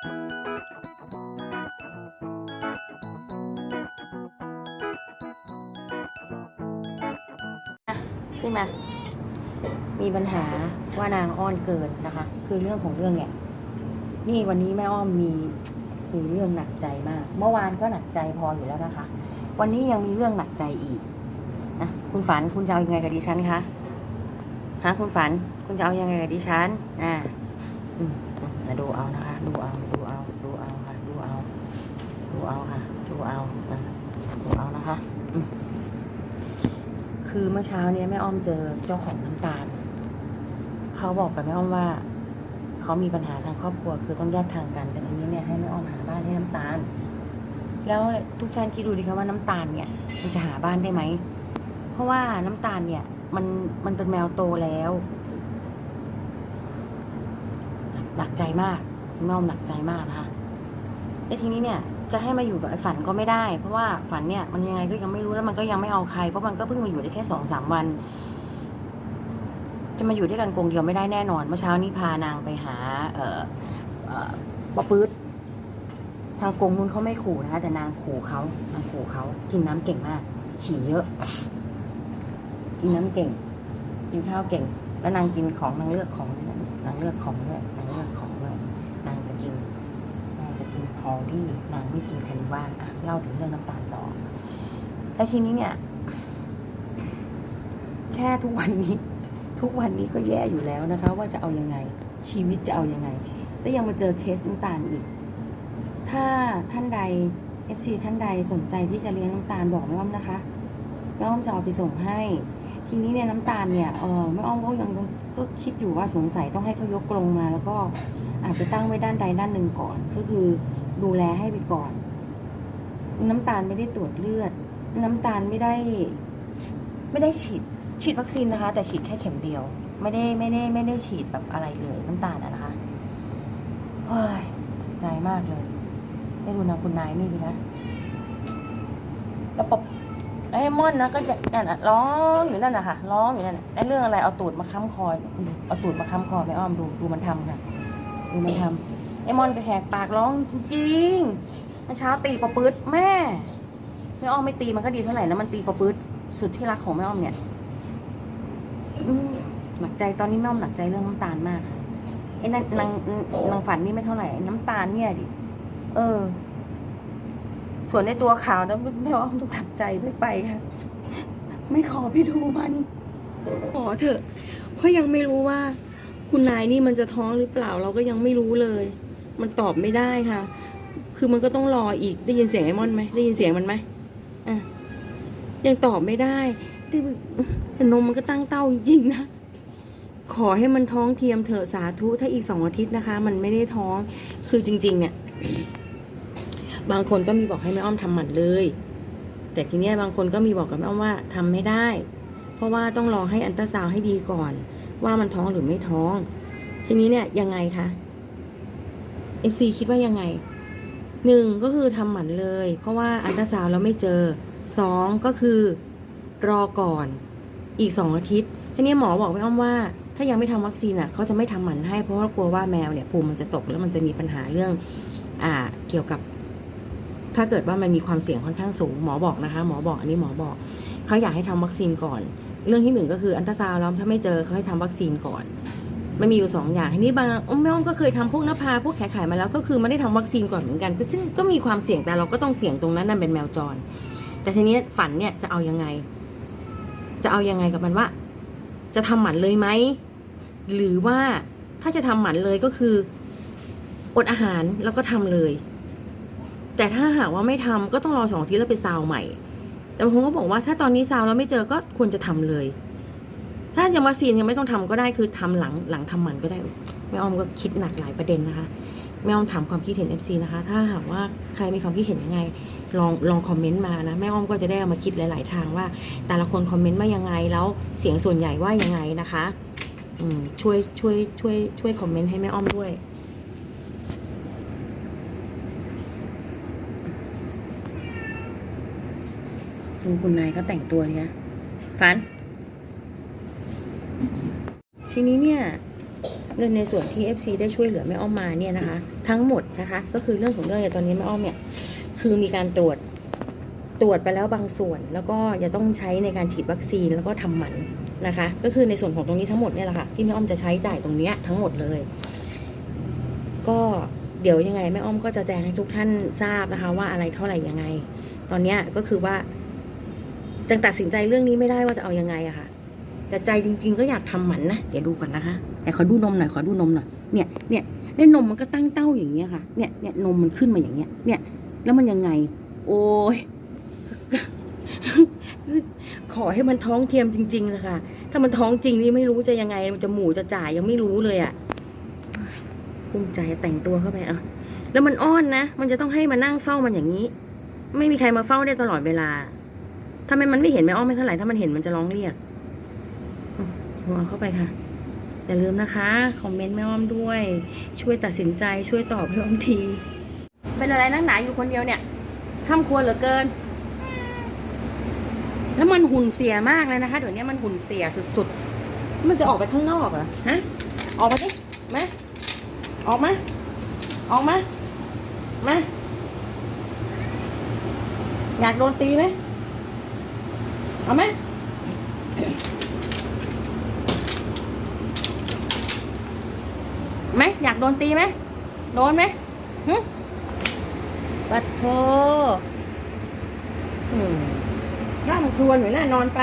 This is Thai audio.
ขึ้นมา มีปัญหาว่านางอ้อนเกินนะคะ คือเรื่องของเรื่องเนี่ย นี่วันนี้แม่อ้อมมีคือเรื่องหนักใจมาก เมื่อวานก็หนักใจพออยู่แล้วนะคะ วันนี้ยังมีเรื่องหนักใจอีกนะคุณฝันคุณจะเอายังไงกับดิฉันคะฮะคุณฝันคุณจะเอายังไงกับดิฉัน อ่า มอืมาดูเอานะคะ ดูเอา ดูเอา ดูเอาค่ะ ดูเอา ดูเอาค่ะ ดูเอาดูเอานะคะ คือเมื่อเช้าเนี้ยแม่อ้อมเจอเจ้าของน้ำตาล เขาบอกกับแม่อ้อมว่า เขามีปัญหาทางครอบครัว คือต้องแยกทางกัน แต่ทีนี้เนี่ยให้แม่อ้อมหาบ้านให้น้ำตาล แล้วทุกท่านคิดดูดิคะว่าน้ำตาลเนี่ยมันจะหาบ้านได้ไหม เพราะว่าน้ำตาลเนี่ยมันมันเป็นแมวโตแล้ว หนักใจมากแม่อ้อมหนักใจมากนะคะแล้วทีนี้เนี่ยจะให้มาอยู่กับไอ้ฝันก็ไม่ได้ เพราะว่าฝันเนี่ยมันยังไงก็ยังไม่รู้แล้วมันก็ยังไม่เอาใคร เพราะมันก็เพิ่งมาอยู่ได้แค่สองสามวัน จะมาอยู่ด้วยกันกรงเดียวไม่ได้แน่นอน เมื่อเช้านี้พานางไปหา เอ่อเอ่อปะปื๊ดทางกรงนู้นเขาไม่ขู่นะคะแต่นางขู่เขานางขู่เขากินน้ำเก่งมาก ฉี่เยอะ กินน้ำเก่ง กินข้าวเก่ง แล้วนางกินของนางเลือกของ นางเลือกของด้วยนางเลือกของด้วยนางจะกินนางจะกินฮอลลี่นางไม่กินคานิว่าอะเล่าถึงเรื่องน้ำตาลต่อแล้วทีนี้เนี่ย แค่ทุกวันนี้ ทุกวันนี้ก็แย่อยู่แล้วนะคะ ว่าจะเอายังไง ชีวิตจะเอายังไง แล้วยังมาเจอเคสน้ำตาลอีก ถ้าท่านใด FC ท่านใดสนใจที่จะเลี้ยงน้ำตาลบอกแม่อ้อมนะคะแม่อ้อมจะเอาไปส่งให้ ทีนี้เนี่ยน้ำตาลเนี่ยเออแม่อ้อมก็ยังก็คิดอยู่ว่าสงสัยต้องให้เขายกกรงมา แล้วก็อาจจะตั้งไว้ด้านใดด้านหนึ่งก่อน ก็คือดูแลให้ไปก่อน น้ำตาลไม่ได้ตรวจเลือด น้ำตาลไม่ได้ ไม่ได้ฉีดฉีดวัคซีนนะคะ แต่ฉีดแค่เข็มเดียว ไม่ได้ไม่ได้ไม่ได้ฉีดแบบอะไรเลยน้ำตาลอะนะคะเฮ้ยใจมากเลย ได้ดูนะคุณนายนี่ดีนะแล้วปบ ไอ้มอนนะก็นั่นน่ะร้องอยู่นั่นนะคะร้องอยู่นั่นไอ้เรื่องอะไรเอาตูดมาค้ำคอเอาตูดมาค้ำคอไม่อ้อมดูดูมันทำค่ะดูมันทำไอ้มอนก็แหกปากร้องจริงๆเมื่อเช้าตีปะปื๊ดแม่แม่อ้อมไม่ตีมันก็ดีเท่าไหร่นะมันตีปะปื๊ดสุดที่รักของแม่อ้อมเนี่ยหนักใจตอนนี้แม่อ้อมหนักใจเรื่องน้ำตาลมากไอ้นั่นนางนางฝันนี่ไม่เท่าไหร่ไอ้น้ำตาลเนี่ยดิเออ ส่วนในตัวขาวนะแม่อ้อมต้องตัดใจไม่ไปค่ะ ไม่ขอไปดูมันขอเถอะ เพราะยังไม่รู้ว่า คุณนายนี่มันจะท้องหรือเปล่าเราก็ยังไม่รู้เลย มันตอบไม่ได้ค่ะ คือมันก็ต้องรออีกได้ยินเสียงไอ้มอนไหมได้ยินเสียงมันไหมอะยังตอบไม่ได้ที่แต่นมมันก็ตั้งเต้าจริงๆนะขอให้มันท้องเทียมเถอะสาธุถ้าอีกสองอาทิตย์นะคะ มันไม่ได้ท้องคือจริง ๆ เนี่ย บางคนก็มีบอกให้แม่อ้อมทำหมันเลย แต่ทีเนี้ยบางคนก็มีบอกกับแม่อ้อมว่าทำไม่ได้ เพราะว่าต้องรอให้อันตราซาวให้ดีก่อน ว่ามันท้องหรือไม่ท้อง ทีนี้เนี่ยยังไงคะ FC คิดว่ายังไงหนึ่งก็คือทำหมันเลย เพราะว่าอันตราซาวแล้วไม่เจอสองก็คือรอก่อนอีกสองอาทิตย์ทีนี้หมอบอกไว้อ้อมว่า ถ้ายังไม่ทำวัคซีนอะเขาจะไม่ทำหมันให้เพราะว่ากลัวว่าแมวเนี่ยภูมิมันจะตกแล้วมันจะมีปัญหาเรื่องอ่าเกี่ยวกับ ถ้าเกิดว่ามันมีความเสี่ยงค่อนข้างสูงหมอบอกนะคะ หมอบอกอันนี้หมอบอกเขาอยากให้ทำวัคซีนก่อน เรื่องที่หนึ่งก็คืออันตราซาวด์แล้วถ้าไม่เจอเขาให้ทำวัคซีนก่อนมันมีอยู่สองอย่างทีนี้บางอ้อมแม่อ้อมก็เคยทำพวกนภาพวกแขกไข่มาแล้วก็คือไม่ได้ทำวัคซีนก่อนเหมือนกันก็ซึ่งก็มีความเสี่ยงแต่เราก็ต้องเสี่ยงตรงนั้นนั่นเป็นแมวจร แต่ทีนี้ฝันเนี่ยจะเอายังไง จะเอายังไงกับมันว่า จะทำหมันเลยไหมหรือว่าถ้าจะทำหมันเลยก็คือ อดอาหารแล้วก็ทำเลย แต่ถ้าหากว่าไม่ทำก็ต้องรอสองอาทิตย์แล้วไปซาวใหม่ แต่บางคนก็บอกว่าถ้าตอนนี้ซาวแล้วไม่เจอก็ควรจะทำเลย ถ้ายังวัคซีนยังไม่ต้องทำก็ได้คือทำหลังหลังทำหมันก็ได้แม่อ้อมก็คิดหนักหลายประเด็นนะคะแม่อ้อมถามความคิดเห็น FC นะคะ ถ้าหากว่าใครมีความคิดเห็นยังไง ลองลองคอมเมนต์มานะแม่อ้อมก็จะได้เอามาคิดหลาย ๆ ทางว่า แต่ละคนคอมเมนต์มายังไงแล้วเสียงส่วนใหญ่ว่ายังไงนะคะช่วยช่วยช่วยช่วยคอมเมนต์ให้แม่อ้อมด้วย คุณคุณนายก็แต่งตัวเนี่ยฟัน ทีนี้เนี่ยเงินในส่วนที่ FC ได้ช่วยเหลือแม่อ้อมมาเนี่ยนะคะ ทั้งหมดนะคะ ก็คือเรื่องของเรื่องเนี่ยตอนนี้แม่อ้อมเนี่ยคือมีการตรวจตรวจไปแล้วบางส่วน แล้วก็จะต้องใช้ในการฉีดวัคซีนแล้วก็ทำหมันนะคะ ก็คือในส่วนของตรงนี้ทั้งหมดเนี่ยแหละค่ะที่แม่อ้อมจะใช้จ่ายตรงเนี้ยทั้งหมดเลย ก็เดี๋ยวยังไงแม่อ้อมก็จะแจ้งให้ทุกท่านทราบนะคะ ว่าอะไรเท่าไหร่ยังไง ตอนเนี้ยก็คือว่า จังตัดสินใจเรื่องนี้ไม่ได้ว่าจะเอายังไงอะค่ะแต่ใจจริง ๆ ก็อยากทำหมันนะเดี๋ยวดูก่อนนะคะแต่ขอดูนมหน่อยขอดูนมหน่อยเนี่ยเนี่ยเนี่ยนมมันก็ตั้งเต้าอย่างเงี้ยค่ะ เนี่ยเนี่ยนมมันขึ้นมาอย่างเงี้ย เนี่ย แล้วมันยังไง โอ้ยขอให้มันท้องเทียมจริงๆเลยค่ะถ้ามันท้องจริงนี่ไม่รู้จะยังไง มันจะหมูจะจ่ายยังไม่รู้เลยอะภูมิใจแต่งตัวเข้าไปอะแล้วมันอ้อนนะ มันจะต้องให้มานั่งเฝ้ามันอย่างนี้ ไม่มีใครมาเฝ้าได้ตลอดเวลา ทำไมมันไม่เห็นแม่อ้อมไม่เท่าไหร่ถ้ามันเห็นมันจะร้องเรียกหัวเข้าไปค่ะ อย่าลืมนะคะคอมเมนต์แม่อ้อมด้วย ช่วยตัดสินใจช่วยตอบให้อ้อมที เป็นอะไรนักหนาอยู่คนเดียวเนี่ยข้ามควรเหลือเกิน แล้วมันหุ่นเสียมากเลยนะคะเดี๋ยวนี้มันหุ่นเสียสุดๆ มันจะออกไปข้างนอกเหรอฮะออกมาดิมาออกมาออกมามาอยากโดนตีไหม เอาไหมไหมอยากโดนตีไหมโดนไหมหึปัดโทอืมร่ำครวญอยู่น่านอนไป